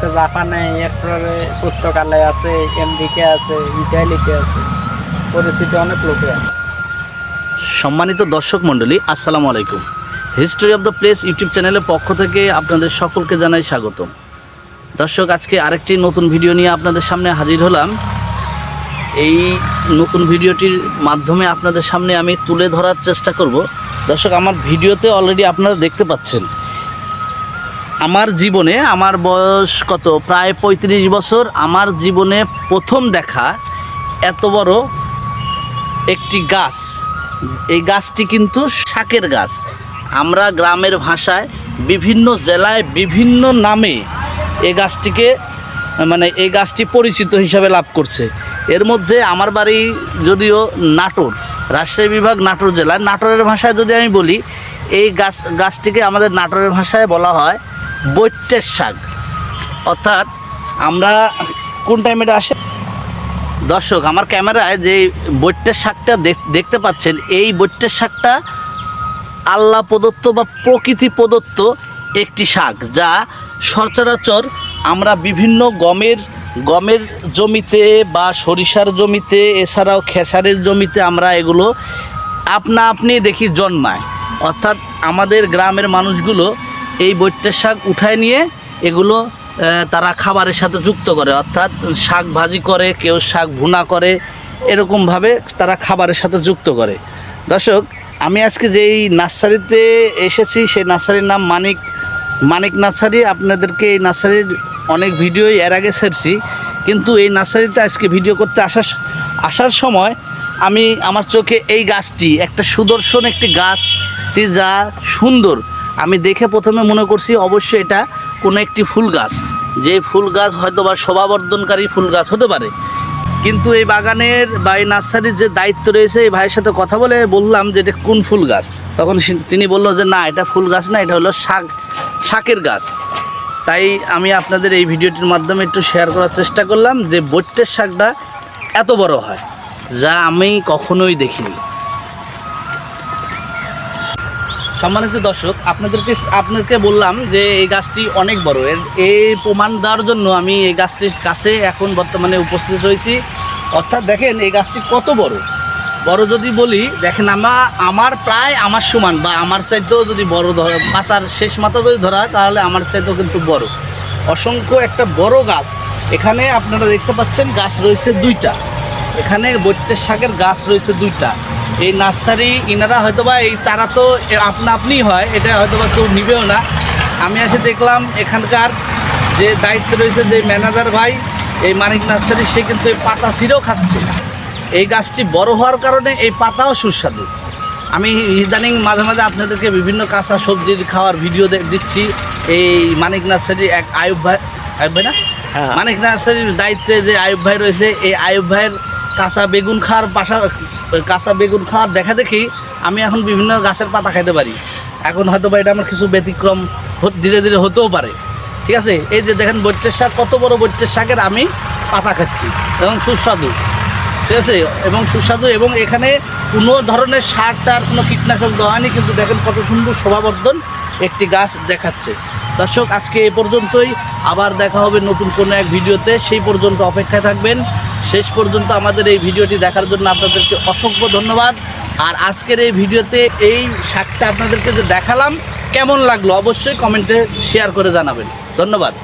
আছে, জাপানে এরপরে পর্তুগালে আছে আমেরিকা আছে ইটালিতে আছে, পরিচিত অনেক লোকে আছে। সম্মানিত দর্শক মণ্ডলী, আসসালামু আলাইকুম। History of the place YouTube চ্যানেলের পক্ষ থেকে আপনাদের সকলকে জানাই স্বাগতম। দর্শক, আজকে আরেকটি নতুন ভিডিও নিয়ে আপনাদের সামনে হাজির হলাম। এই নতুন ভিডিওটির মাধ্যমে আপনাদের সামনে আমি তুলে ধরার চেষ্টা করব। দর্শক, আমার ভিডিওতে অলরেডি আপনারা দেখতে পাচ্ছেন আমার জীবনে আমার বয়স কত? প্রায় পঁয়ত্রিশ বছর। আমার জীবনে প্রথম দেখা এত বড় একটি গাছ। এই গাছটি কিন্তু শাকের গাছ। আমরা গ্রামের ভাষায় বিভিন্ন জেলায় বিভিন্ন নামে এই গাছটিকে মানে এই গাছটি পরিচিত হিসাবে লাভ করছে। এর মধ্যে আমার বাড়ি যদিও নাটোর, রাজশাহী বিভাগ নাটোর জেলা। নাটোরের ভাষায় যদি আমি বলি, এই গাছ, গাছটিকে আমাদের নাটোরের ভাষায় বলা হয় বৈত্যের শাক। অর্থাৎ আমরা কোন টাইমে আসে? দর্শক, আমার ক্যামেরায় যে বৈত্যের শাকটা দেখ- দেখতে পাচ্ছেন, এই বৈত্যের শাকটা আল্লাহ প্রদত্ত বা প্রকৃতি প্রদত্ত একটি শাক, যা সচরাচর আমরা বিভিন্ন গমের গমের জমিতে বা সরিষার জমিতে, এছাড়াও খেসারের জমিতে আমরা এগুলো আপনা আপনি দেখি জন্মায়। অর্থাৎ আমাদের গ্রামের মানুষগুলো এই বৈত্যের শাক উঠায় নিয়ে এগুলো তারা খাবারের সাথে যুক্ত করে। অর্থাৎ শাক ভাজি করে, কেউ শাক ভুনা করে, এরকমভাবে তারা খাবারের সাথে যুক্ত করে। দর্শক, আমি আজকে যেই নার্সারিতে এসেছি, সেই নার্সারির নাম মানিক মানিক নার্সারি। আপনাদেরকে এই নার্সারির অনেক ভিডিওই এর আগে ছেড়ছি, কিন্তু এই নার্সারিতে আজকে ভিডিও করতে আসার আসার সময় আমি, আমার চোখে এই গাছটি, একটা সুদর্শন একটি গাছটি যা সুন্দর। আমি দেখে প্রথমে মনে করছি অবশ্যই এটা কোনো একটি ফুল গাছ। যে ফুল গাছ হয়তো বা শোভাবর্ধনকারী ফুল গাছ হতে পারে। কিন্তু এই বাগানের বা এই নার্সারির যে দায়িত্ব রয়েছে, এই ভাইয়ের সাথে কথা বলে বললাম যে এটা কোন ফুল গাছ? তখন তিনি বলল যে না, এটা ফুল গাছ না, এটা হলো শাক, শাকের গাছ। তাই আমি আপনাদের এই ভিডিওটির মাধ্যমে একটু শেয়ার করার চেষ্টা করলাম যে বৈত্যের শাকটা এত বড় হয়, যা আমি কখনোই দেখিনি। সম্মানিত দর্শক আপনাদেরকে আপনাদেরকে বললাম যে এই গাছটি অনেক বড়। এর এই প্রমাণ দেওয়ার জন্য আমি এই গাছটির কাছে এখন বর্তমানে উপস্থিত রয়েছি অর্থাৎ দেখেন এই গাছটি কত বড়। বড় যদি বলি দেখেন আমার আমার প্রায় আমার সমান বা আমার চাইতেও যদি বড় ধর পাতার শেষ মাথা যদি ধরা হয়, তাহলে আমার চাইতেও কিন্তু বড়। অসংখ্য একটা বড় গাছ। এখানে আপনারা দেখতে পাচ্ছেন গাছ রয়েছে দুইটা। এখানে বৈত্যের শাকের গাছ রয়েছে দুইটা। এই নার্সারি ইনারা হয়তোবা এই চারা তো আপনা আপনিই হয় এটা হয়তোবা কেউ নিবেও না। আমি এসে দেখলাম এখানকার যে দায়িত্ব রয়েছে যে ম্যানেজার ভাই এই মানিক নার্সারি সে কিন্তু এই পাতা ছিঁড়েও খাচ্ছে। এই গাছটি বড় হওয়ার কারণে এই পাতাও সুস্বাদু। আমি ইদানিং মাঝে মাঝে আপনাদেরকে বিভিন্ন কাঁচা সবজির খাওয়ার ভিডিও দিচ্ছি। এই মানিক নার্সারি এক আয়ুব ভাই আয়ুব ভাই না? হ্যাঁ। মানিক নার্সারির দায়িত্বে যে আয়ুব ভাই রয়েছে এই আয়ুব ভাইয়ের কাঁচা বেগুন খাওয়ার পাশা কাঁচা বেগুন খাওয়ার দেখা দেখি আমি এখন বিভিন্ন গাছের পাতা খাইতে পারি। এখন হয়তো বা এটা আমার কিছু ব্যতিক্রম ধীরে ধীরে হতেও পারে। ঠিক আছে? এই যে দেখেন বৈত্যের শাক, কত বড় বৈত্যের শাকের আমি পাতা খাচ্ছি। এবং সুস্বাদু। ঠিক আছে? এবং সুস্বাদু এবং এখানে কোনো ধরনের সার টার কোনো কীটনাশক দেওয়া হয়নি, কিন্তু দেখেন কত সুন্দর শোভাবর্ধন একটি গাছ দেখাচ্ছে। দর্শক, আজকে এ পর্যন্তই। আবার দেখা হবে নতুন কোনো এক ভিডিওতে। সেই পর্যন্ত অপেক্ষায় থাকবেন। শেষ পর্যন্ত আমাদের এই ভিডিওটি দেখার জন্য আপনাদেরকে অসংখ্য ধন্যবাদ। আর আজকের এই ভিডিওতে এই শাকটা আপনাদেরকে যে দেখালাম, কেমন লাগল অবশ্যই কমেন্টে শেয়ার করে জানাবেন। ধন্যবাদ।